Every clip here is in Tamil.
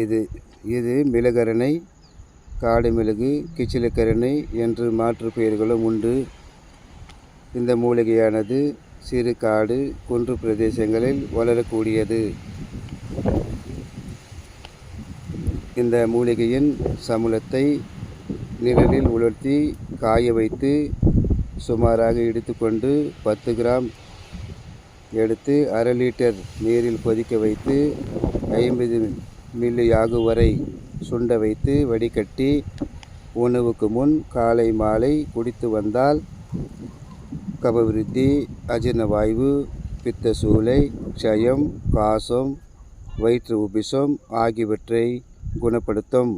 இது இது மிளகரணை காடு மிளகு கிச்சிலக்கரணை என்று மாற்று பெயர்களும் உண்டு. இந்த மூலிகையானது சிறு காடு குன்று பிரதேசங்களில் வளரக்கூடியது. இந்த மூலிகையின் சமுளத்தை நிழலில் உலர்த்தி காய வைத்து சுமாராக எடுத்துக்கொண்டு பத்து கிராம் எடுத்து அரை லிட்டர் நீரில் கொதிக்க வைத்து ஐம்பது மில்லியாகுவரை வரை சுண்ட வைத்து வடிகட்டி உணவுக்கு முன் காலை மாலை குடித்து வந்தால் கபவிருத்தி அஜீர்ணவாயு பித்த சூளை க்ஷயம் காசம் வயிற்று உபிசம் ஆகியவற்றை குணப்படுத்தும்.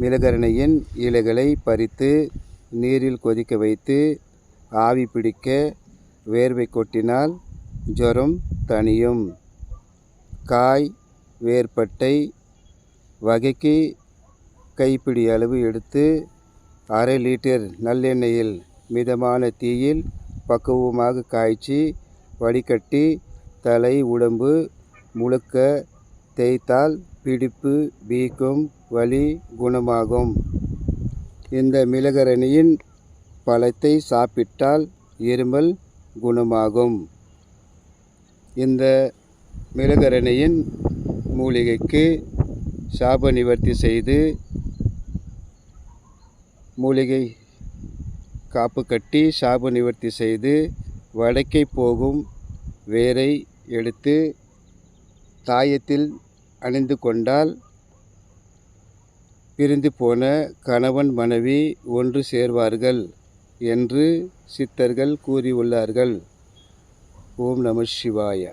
மிளகரணையின் இலைகளை பறித்து நீரில் கொதிக்க வைத்து ஆவி பிடிக்க வேர்வை கொட்டினால் ஜுரம் தணியும். காய் வேர்பட்டை வகைக்கு கைப்பிடி அளவு எடுத்து அரை லிட்டர் நல்லெண்ணெயில் மிதமான தீயில் பக்குவமாக காய்ச்சி வடிகட்டி தலை உடம்பு முழுக்க தேய்த்தால் பிடிப்பு வீக்கம் வலி குணமாகும். இந்த மிளகரணியின் பழத்தை சாப்பிட்டால் இருமல் குணமாகும். இந்த மிளகரணியின் மூலிகைக்கு சாப நிவர்த்தி செய்து மூலிகை காப்பு கட்டி சாப நிவர்த்தி செய்து வடக்கே போகும் வேரை எடுத்து தாயத்தில் அணிந்து கொண்டால் பிரிந்து போன கணவன் மனைவி ஒன்று சேர்வார்கள் என்று சித்தர்கள் கூறியுள்ளார்கள். ஓம் நம சிவாய.